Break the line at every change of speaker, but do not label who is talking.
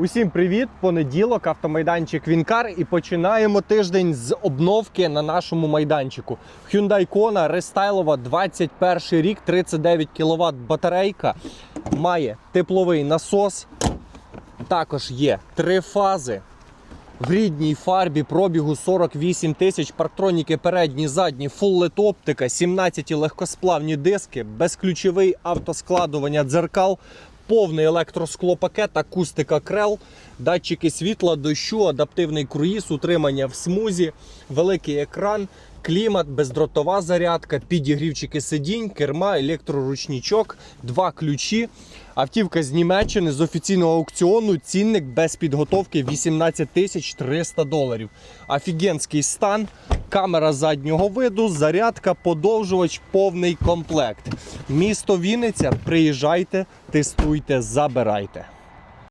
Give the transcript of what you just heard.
Усім привіт! Понеділок, автомайданчик Вінкар і починаємо тиждень з обновки на нашому майданчику. Hyundai Kona рестайлова 21 рік, 39 кВт батарейка. Має тепловий насос. Також є три фази. В рідній фарбі пробігу 48 тисяч, парктроніки передні, задні, фуллет оптика, 17 легкосплавні диски, безключовий автоскладування дзеркал, повний електросклопакет, акустика крел, датчики світла, дощу, адаптивний круїз, утримання в смузі, великий екран, клімат, бездротова зарядка, підігрівчики сидінь, керма, електроручничок, два ключі. Автівка з Німеччини з офіційного аукціону. Цінник без підготовки 18 тисяч 300 доларів. Офігенський стан, камера заднього виду, зарядка, подовжувач, повний комплект. Місто Вінниця. Приїжджайте, тестуйте, забирайте.